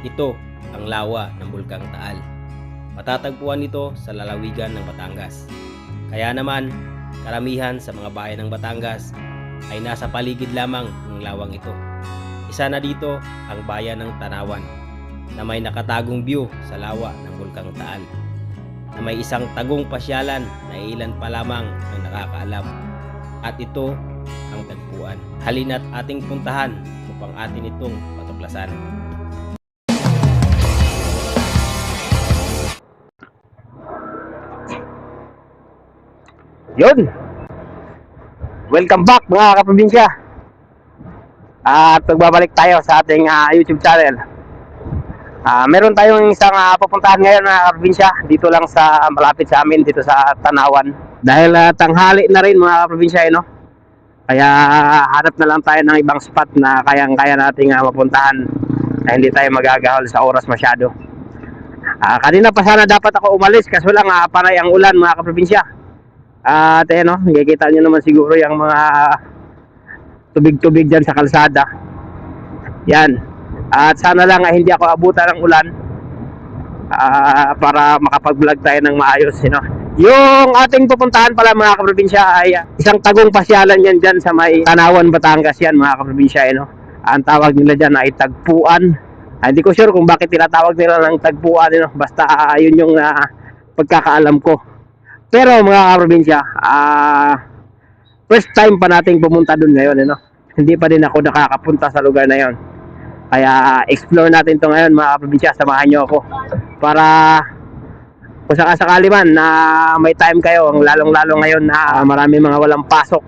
Ito ang lawa ng Bulkang Taal. Matatagpuan ito sa lalawigan ng Batangas. Kaya naman, karamihan sa mga bayan ng Batangas ay nasa paligid lamang ng lawang ito. Isa na dito ang bayan ng Tanawan na may nakatagong view sa lawa ng Bulkang Taal na may isang tagong pasyalan na ilan pa lamang ang nakakaalam. At ito ang tagpuan. Halina't ating puntahan upang atin itong patuklasan. Yun. Welcome back mga kaprobinsya. At magbabalik tayo sa ating ah, YouTube channel. Ah, meron tayong isang ah, pupuntahan ngayon mga kaprobinsya dito lang sa malapit sa amin dito sa Tanawan. Dahil ah, tanghali na rin mga kaprobinsya eh, no? Kaya ah, hanap na lang tayo ng ibang spot na kayang-kaya nating ah, mapuntahan na hindi tayo magagahol sa oras masyado. Ah, kanina pa sana dapat ako umalis kaso lang ah, panay ang ulan mga kaprobinsya. At ayan o, nakikita nyo naman siguro yung mga tubig-tubig dyan sa kalsada. Yan. At sana lang ay hindi ako abutan ng ulan ah, para makapag-vlog tayo ng maayos. You know? Yung ating pupuntahan pala mga kaprobinsya ay isang tagong pasyalan yan dyan sa may Tanawan, Batangas yan mga kaprobinsya. You know? Ang tawag nila dyan ay tagpuan. Ah, hindi ko sure kung bakit tinatawag nila ng tagpuan. You know? Basta ah, yun yung ah, pagkakaalam ko. Pero mga kaprobinsya, ah first time pa nating pumunta doon ngayon, ano? Hindi pa din ako nakakapunta sa lugar na 'yon. Kaya explore natin 'to ngayon mga kaprobinsya, samahan niyo ako para kung sakasakali man na may time kayo, lalong-lalo ngayon na marami mga walang pasok.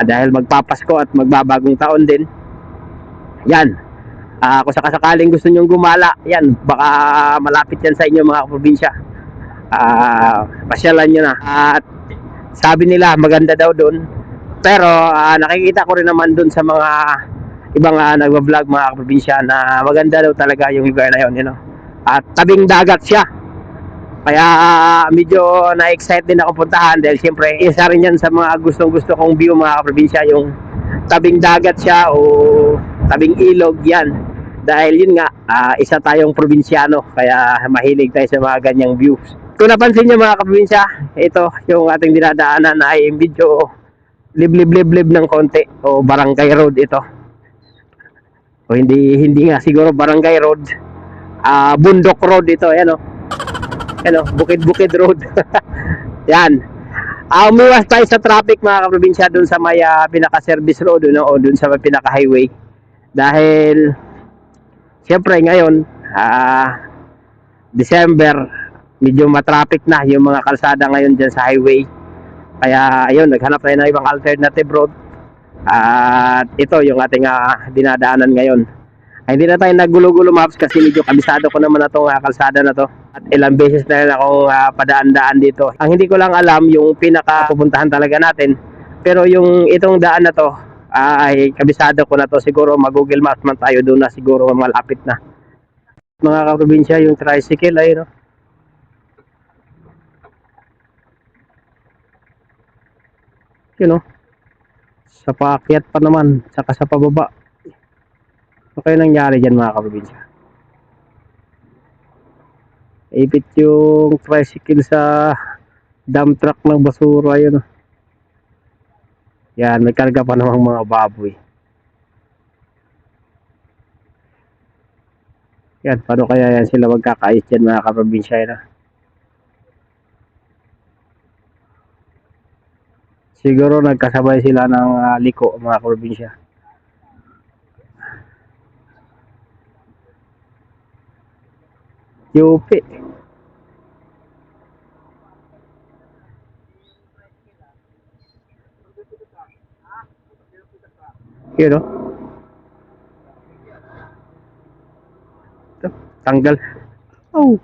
Ah, dahil magpapasko at magbabagong taon din. Yan. Ah, kung sakasakaling gusto niyo gumala, yan, baka malapit yan sa inyo mga kaprobinsya ah pasyalan nyo na. At sabi nila maganda daw doon pero ah, nakikita ko rin naman doon sa mga ibang uh, nagwa-vlog mga probinsya na maganda daw talaga yung lugar na yun you know? at tabing dagat siya. Kaya ah, medyo na-excite din ako puntahan dahil siyempre isa rin yan sa mga gustong gusto kong view mga probinsya yung tabing dagat siya o tabing ilog yan. Dahil yun nga ah, isa tayong probinsyano kaya mahilig tayo sa mga ganyang views kung napansin nyo mga kaprobinsya, ito yung ating dinadaanan ay medyo liblib-liblib ng konti o barangay road ito. O hindi hindi nga siguro barangay road. Ah, bundok road ito, ayan o. Ayan bukid-bukid road. yan. Ah, umiwas tayo sa traffic mga kaprobinsya dun sa may ah, pinaka-service road no, o dun sa may pinaka-highway. Dahil siyempre ngayon, ah, December, medyo matraffic na yung mga kalsada ngayon dyan sa highway. Kaya ayun, naghanap tayo ng ibang alternative road. At ito yung ating ah, dinadaanan ngayon. Ay, hindi na tayo naggulo-gulo maps kasi medyo kabisado ko naman na itong ah, kalsada na to. At ilang beses na rin akong ah, padaan-daan dito. Ang hindi ko lang alam yung pinaka pupuntahan talaga natin. Pero yung itong daan na to, ah, ay kabisado ko na to. Siguro mag-google maps man tayo doon na siguro malapit na. Mga kaprobinsya, yung tricycle ay no. Yun know, sa paakyat pa naman saka sa pababa. Ano kaya nangyari dyan mga kaprobinsya ipit yung tricycle sa dump truck ng basura yun. Yan may karga pa namang mga baboy. Yan paano kaya yan sila magkakais dyan mga kaprobinsya yun ah? Siguro nagkasabay sila ng ah, liko mga probinsya. Yupi. Yun o. Ito, Tanggal. Oh.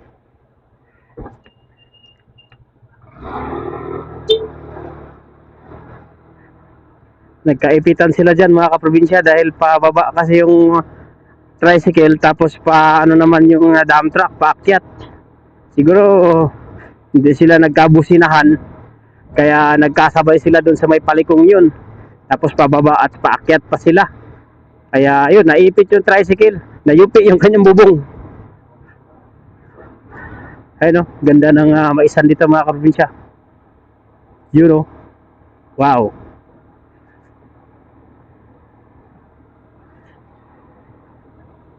Nagkaipitan sila dyan mga kaprobinsya dahil pababa kasi yung tricycle tapos pa ano naman yung uh, dump truck paakyat siguro hindi sila nagkabusinahan kaya nagkasabay sila doon sa may palikong yun tapos pababa at paakyat pa sila kaya ayun naipit yung tricycle Nayupi yung kanyang bubong. Ayun o, ganda ng uh, maisan dito mga kaprobinsya. Yun o. Wow.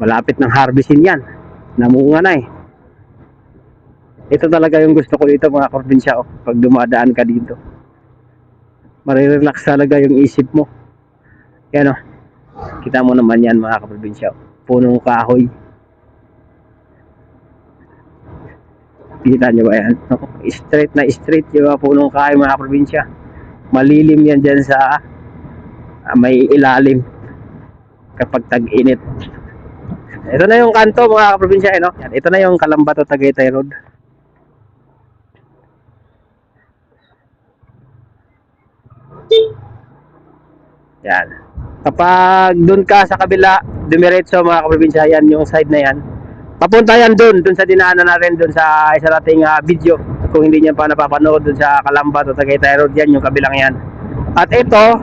Malapit ng harvestin yan. Namunga na eh. Ito talaga yung gusto ko dito mga kaprobinsya oh, pag dumadaan ka dito. Marirelax talaga yung isip mo. Yan o. Kita mo naman yan mga kaprobinsya. oh. Punong kahoy. Kita nyo ba yan? Straight na straight yung mga punong kahoy mga probinsya. Malilim yan dyan sa ah, may ilalim kapag tag-init. Ito na yung kanto mga probinsya. Eh, no? Yan, ito na yung Kalambato Tagaytay Road. Yan. Kapag doon ka sa kabila, dumiretso mga kaprobinsya, yan yung side na yan. Papunta yan doon, doon sa dinaanan natin, doon sa isa nating ah, video. Kung hindi niya pa napapanood doon sa Kalamba o Tagaytay Road, yan yung kabilang yan. At ito,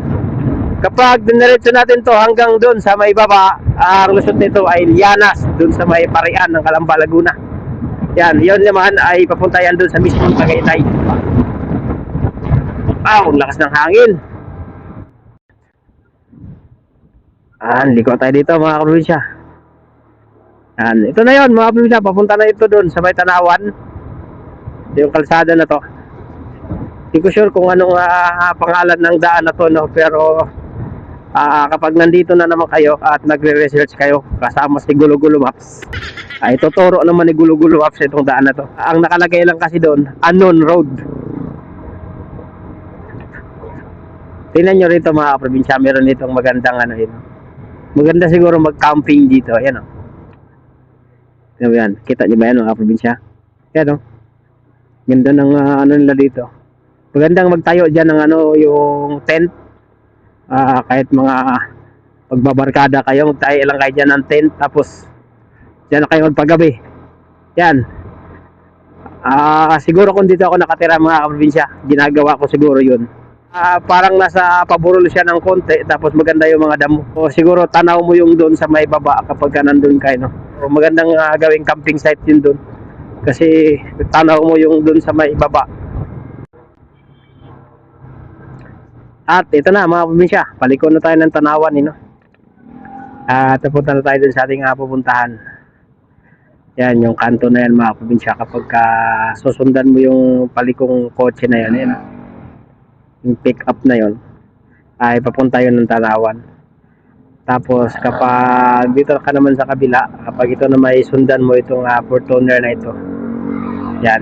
kapag diniretso natin to hanggang doon sa may baba, ang lusot nito ay Lianas, doon sa may parian ng Kalamba, Laguna. Yan, yun naman ay papunta yan doon sa mismong Tagaytay. Wow, ang lakas ng hangin. Ah, liko tayo dito mga kaprobinsya. Yan, ito na yon mga kaprobinsya, papunta na ito doon sa may tanawan. Ito yung kalsada na to. Hindi ko sure kung anong ah, pangalan ng daan na to, no? pero ah, kapag nandito na naman kayo at nagre-research kayo kasama si Gulo-Gulo Maps, ay tuturo naman ni Gulo-Gulo Maps itong daan na to. Ang nakalagay lang kasi doon, unknown road. Tingnan nyo rito mga kaprobinsya, meron ditong magandang ano yun. Maganda siguro mag-camping dito. Ayan o. Ano yan? Kita nyo ba yan mga probinsya? Ayan o. Ganda ng ah, ano nila dito. Magandang magtayo dyan ng ano, yung tent. Ah, kahit mga magbabarkada kayo, magtayo lang kayo dyan ng tent. Tapos, dyan na kayo magpagabi. Yan. Ah, siguro kung dito ako nakatira mga probinsya, ginagawa ko siguro yun. Ah, parang nasa paburol siya ng konti tapos maganda yung mga damo. O siguro tanaw mo yung doon sa may baba kapag ka nandun kayo, no? O magandang ah, gawing camping site yun doon. Kasi tanaw mo yung doon sa may baba. At ito na mga probinsya, paliko na tayo ng tanawan, eh, no? At napunta na tayo dun sa ating uh, pupuntahan. Yan, yung kanto na yan mga probinsya. Kapag ka susundan mo yung palikong kotse na yan, yan yung pick up na yon ay papunta yun ng Tanawan. Tapos kapag dito ka naman sa kabila, kapag ito na may sundan mo itong uh, Fortuner na ito. Yan.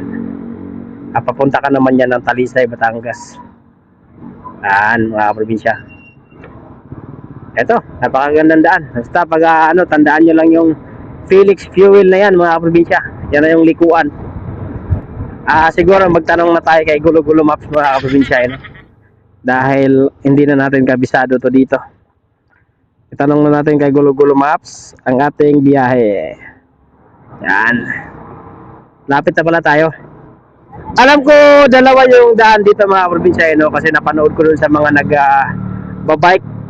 Ah, papunta ka naman yan ng Talisay, Batangas. Yan, mga probinsya. Ito, napakagandang daan. Basta pag ah, ano, tandaan nyo lang yung Felix Fuel na yan, mga probinsya. Yan na yung likuan. Ah, siguro magtanong na tayo kay Gulo Gulo Maps mga kaprobinsya, eh, no? dahil hindi na natin kabisado to dito. Itanong na natin kay Gulo Gulo Maps ang ating biyahe. Yan. Lapit na pala tayo. Alam ko dalawa yung daan dito mga probinsya no kasi napanood ko dun sa mga nag uh,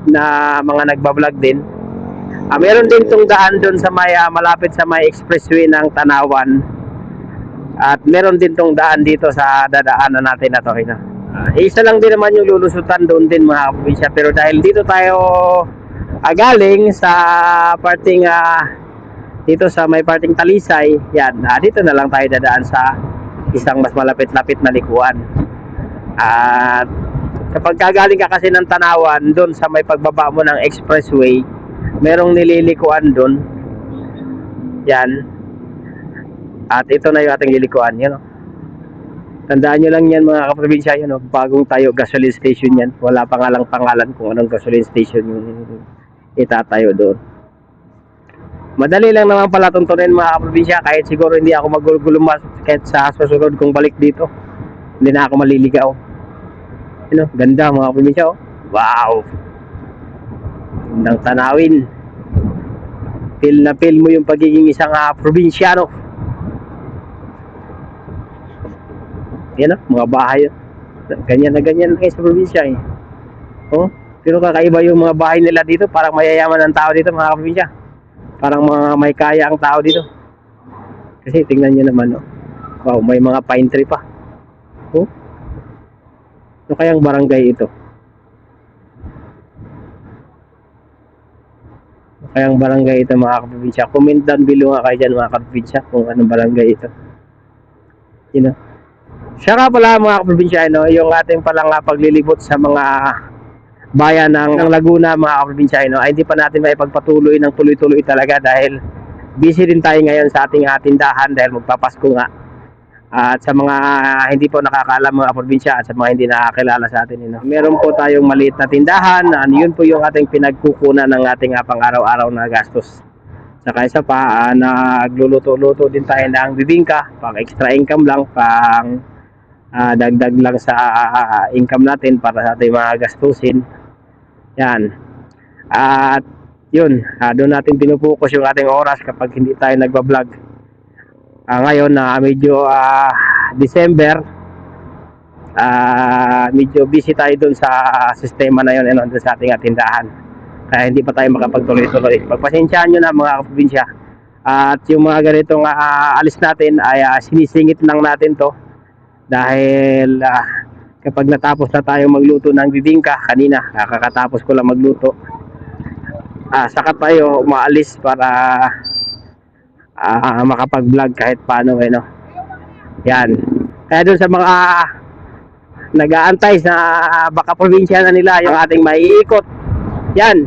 na mga nagba-vlog din. Ah, meron din tong daan doon sa may ah, malapit sa may expressway ng Tanawan. At meron din tong daan dito sa dadaanan natin na to. Ino. Ah, isa lang din naman yung lulusutan doon din mga probinsya pero dahil dito tayo galing sa parting ah, dito sa may parting Talisay, yan, ah, dito na lang tayo dadaan sa isang mas malapit-lapit na likuan. At kapag kagaling ka kasi ng Tanawan doon sa may pagbaba mo ng expressway, merong nililikuan doon. Yan. At ito na yung ating lilikuan, yun. No? Tandaan nyo lang yan mga kaprobinsya yun, no? bagong tayo gasoline station yan. Wala pa nga lang pangalan kung anong gasoline station yung itatayo doon. Madali lang naman pala tuntunin mga kaprobinsya kahit siguro hindi ako magulgulo mas kahit sa susunod kong balik dito. Hindi na ako maliligaw. Ano, ganda mga kaprobinsya oh. Wow! Gandang tanawin. Feel na feel mo yung pagiging isang uh, probinsyano. Yan oh, mga bahay. oh. Ganyan na ganyan lang sa probinsya eh. Oh, pero kakaiba yung mga bahay nila dito, parang mayayaman ang tao dito mga probinsya. Parang mga may kaya ang tao dito. Kasi tingnan nyo naman, oh. Wow, may mga pine tree pa. Oh. Ano kayang barangay ito? Ano kayang barangay ito mga kaprobinsya? Comment down below nga kayo dyan mga kaprobinsya kung anong barangay ito. You know? Siya nga pala mga kaprobinsya, no, yung ating palang ah, paglilibot sa mga bayan ng, ng Laguna mga kaprobinsya, no, ay hindi pa natin maipagpatuloy ng tuloy-tuloy talaga dahil busy din tayo ngayon sa ating ah, tindahan dahil magpapasko nga. At sa mga hindi po nakakaalam mga probinsya at sa mga hindi nakakilala sa atin, no, meron po tayong maliit na tindahan. Ano, yun po yung ating pinagkukunan ng ating ah, pang-araw-araw na gastos. Saka isa pa, ah, nagluluto-luto din tayo ng bibingka, pang extra income lang, pang ah, dagdag lang sa ah, income natin para sa ating mga gastusin. Yan. At yun, ah, doon natin pinupokus yung ating oras kapag hindi tayo nagbablog. Ah, ngayon na medyo ah, December, ah, medyo busy tayo doon sa sistema na yun ano, sa ating ah, tindahan. Kaya hindi pa tayo makapagtuloy-tuloy. Pagpasensyahan nyo na mga kaprobinsya. At yung mga ganitong ah, alis natin ay ah, sinisingit lang natin to dahil ah, kapag natapos na tayo magluto ng bibingka kanina, ah, kakatapos ko lang magluto. Ah, saka tayo umaalis para ah, makapag-vlog kahit paano eh no. Yan. Kaya doon sa mga nag-aantay sa baka probinsya na nila yung ating maiikot. Yan.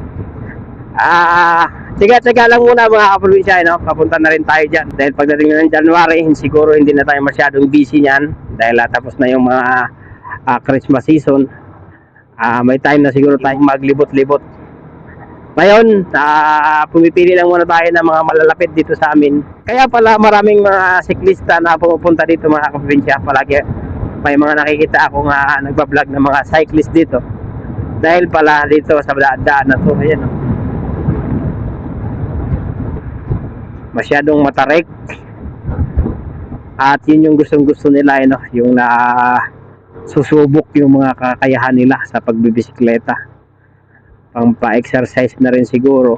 Ah, tiga-tiga lang muna mga kaprobinsya, no? Papunta na rin tayo dyan. Dahil pagdating ng January, siguro hindi na tayo masyadong busy niyan. Dahil ah, tapos na yung mga ah, Christmas season. Ah, may time na siguro tayong maglibot-libot. Ngayon, ah, pumipili lang muna tayo ng mga malalapit dito sa amin. Kaya pala maraming mga siklista na pumupunta dito mga kaprobinsya. Palagi may mga nakikita ako nga nagbablog ng mga cyclist dito. Dahil pala dito sa daan na to, ayan oh. Masyadong matarik. At yun yung gustong gusto nila, ano, yung na susubok yung mga kakayahan nila sa pagbibisikleta pang pa-exercise na rin siguro.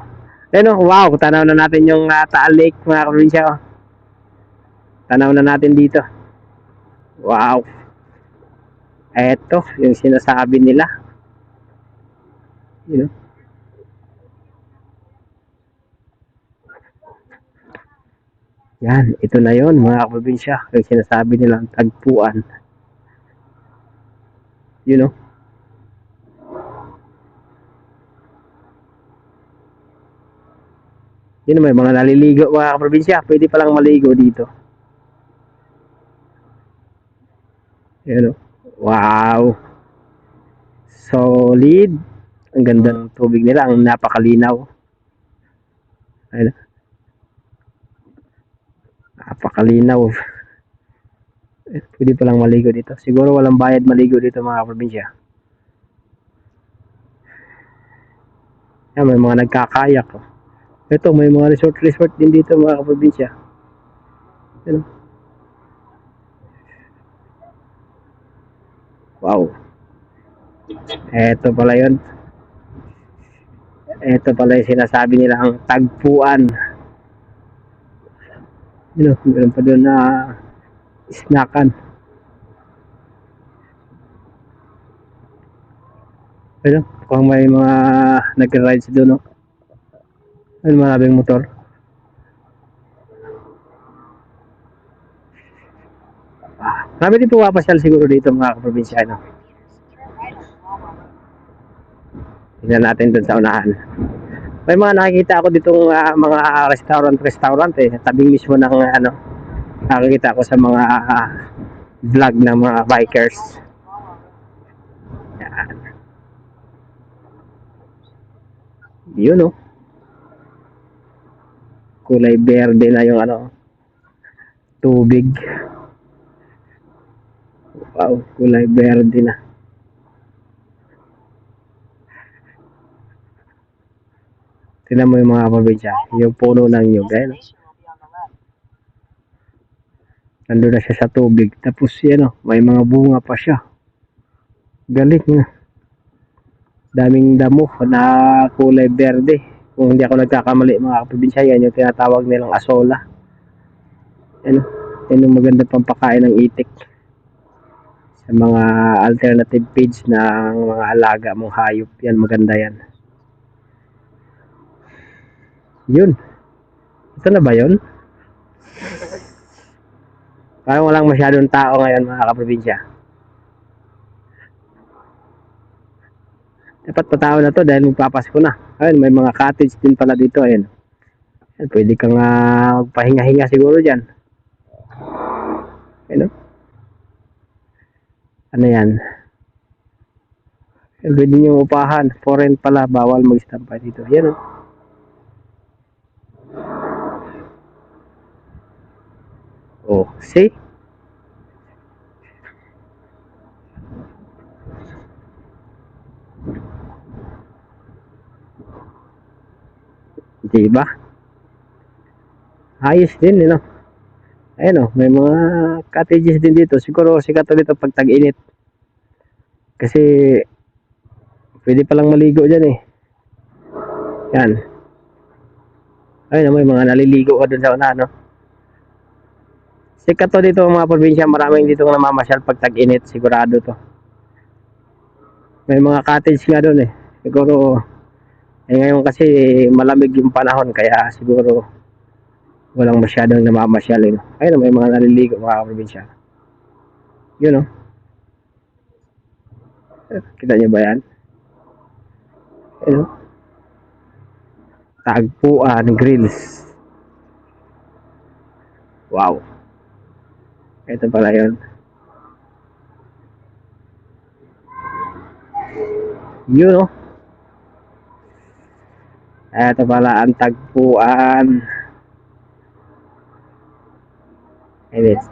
Ayun oh, wow, tanaw na natin yung uh, Taal Lake mga kaprobinsya. Oh. Tanaw na natin dito. Wow. Eto, yung sinasabi nila. You know? Yan, ito na yon mga kaprobinsya. Yung sinasabi nilang tagpuan. You know? Yun may mga naliligo mga kaprobinsya. Pwede palang maligo dito. Yan o. Wow. Solid. Ang ganda ng tubig nila. Ang napakalinaw. Ayun. Napakalinaw. Eh, Pwede palang maligo dito. Siguro walang bayad maligo dito mga kaprobinsya. Yan, may mga nagkakayak. Oh. Ito, may mga resort-resort din dito mga kaprobinsya. Yan. Wow. Ito pala yun. Ito pala yung sinasabi nila ang tagpuan. Yun, know, meron pa doon na snackan. Ano, kung may mga nag-rides doon, no? Ano maraming motor? Ah, Marami din pumapasyal siguro dito mga kaprobinsya. No? Tingnan natin dun sa unahan. May mga nakikita ako ditong ah, mga restaurant-restaurant eh. Tabing mismo ng ano. Nakikita ko sa mga ah, vlog ng mga bikers. Yan. Yun oh kulay berde na yung ano tubig wow kulay berde na tinan mo yung mga probinsya yung puno ng nyug ayun oh. Nandun na siya sa tubig tapos yan oh, may mga bunga pa siya galing na daming damo na kulay berde Kung hindi ako nagkakamali mga kaprobinsya, yan yung tinatawag nilang asola. Ano? Yan yung magandang pampakain ng itik sa mga alternative feeds ng mga alaga mong hayop. Yan, maganda yan. Yun. Ito na ba yun? Parang walang masyadong tao ngayon mga kaprobinsya. Dapat patao na to dahil magpapasko na. Ayun, may mga cottage din pala dito. Ayun. Ayun pwede kang uh, magpahinga-hinga siguro dyan. Ayun. oh. Ano yan? Ayun, Pwede nyo upahan. Foreign pala. Bawal mag-stampa dito. Yan o. Oh, see? Diba? Ayos din, you know? Ayun oh, may mga cottages din dito. Siguro sikat to dito pag tag-init. Kasi pwede palang maligo dyan eh. Yan. Ayun oh, may mga naliligo ka dun sa una, no? Sikat to dito mga probinsya. Maraming dito namamasyal pag tag-init. Sigurado to. May mga cottage nga doon eh. Siguro eh ngayon kasi malamig yung panahon kaya siguro walang masyadong namamasyal eh. Ayun, may mga naliligo mga probinsya. Yun oh. Eh, Kita niyo ba yan? Ayun oh. Tagpuan Grills. Wow. Ito pala yun. Yun oh. Ito pala ang tagpuan. It is.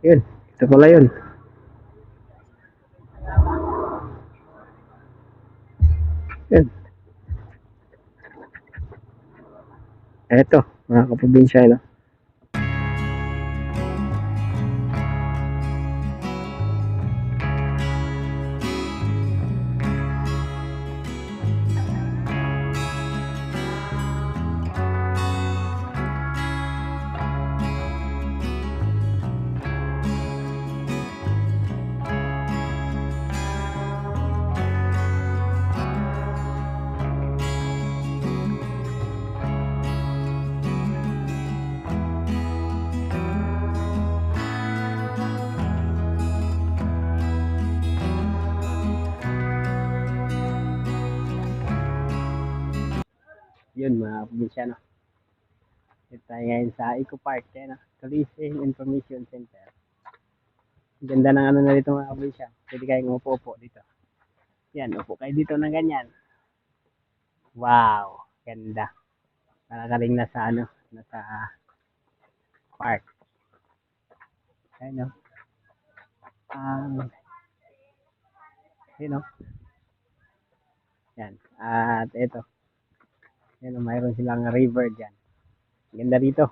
Yun. Ito pala yun. Yun. Eto, mga kaprobinsya, no? Yun, mga kaprobinsya, no? Ito tayo ngayon sa Eco Park, eh, no? Tourism Information Center. Ganda ng ano na dito mga kaprobinsya. Pwede kayong upo-upo dito. Yan, upo kayo dito ng ganyan. Wow, ganda. Para ka rin nasa ano, nasa park. Ayun, no? Um, yun, no? Yan. At ito. Yan, mayroon silang river dyan. Ganda dito.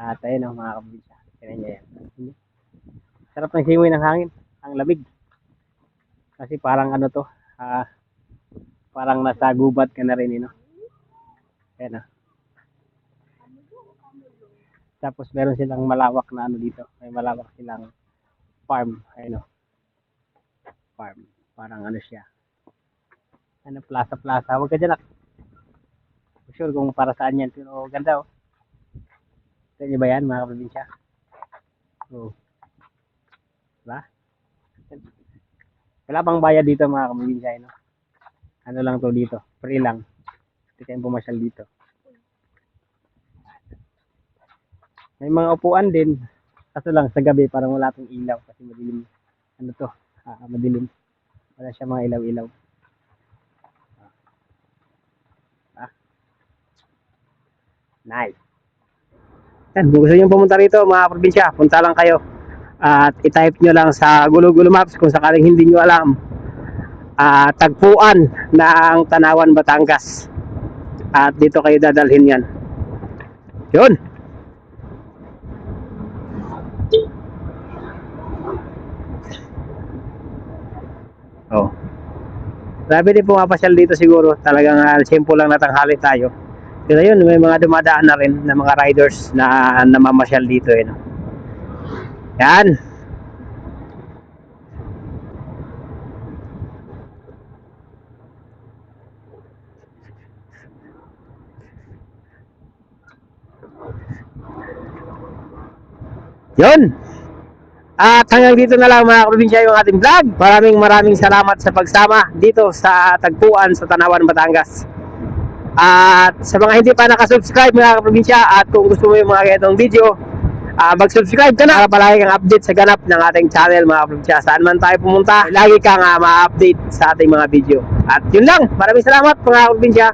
At ayun ang mga kabisa. Tignan niya yan. Sarap ng simoy ng hangin. Ang lamig. Kasi parang ano to. ah parang nasa gubat ka na rin, eh, no? Ayan, ah. Tapos meron silang malawak na ano dito. May malawak silang farm. Ayun, oh. Farm. Parang ano siya. Ano, plaza-plaza. Huwag ka dyan, ah sure kung para saan yan. Pero ganda oh. Sa inyo ba yan mga kaprobinsya? Oo. Diba? Wala pang bayad dito mga kaprobinsya. No? Ano lang to dito. Free lang. Hindi kayong pumasyal dito. May mga upuan din. Kaso lang sa gabi parang wala tong ilaw kasi madilim. Ano to? Ah, madilim. Wala siya mga ilaw-ilaw. Nice. Yan, kung gusto nyo pumunta rito mga probinsya, punta lang kayo. At i-type nyo lang sa Gulo-Gulo Maps kung sakaling hindi nyo alam. Ah, tagpuan ng Tanawan, Batangas. At dito kayo dadalhin yan. Yun. Oh. Grabe din pumapasyal dito siguro. Talagang uh, simple lang natanghali tayo. Pero yun, may mga dumadaan na rin na mga riders na namamasyal dito eh. no? Yan. Yun. At hanggang dito na lang mga probinsya yung ating vlog. Maraming maraming salamat sa pagsama dito sa Tagpuan sa Tanawan, Batangas. At sa mga hindi pa nakasubscribe mga probinsya at kung gusto mo yung mga ganitong video, ah, mag-subscribe ka na para palagi kang update sa ganap ng ating channel mga probinsya. Saan man tayo pumunta, lagi kang ah, ma-update sa ating mga video. At yun lang. Maraming salamat mga probinsya.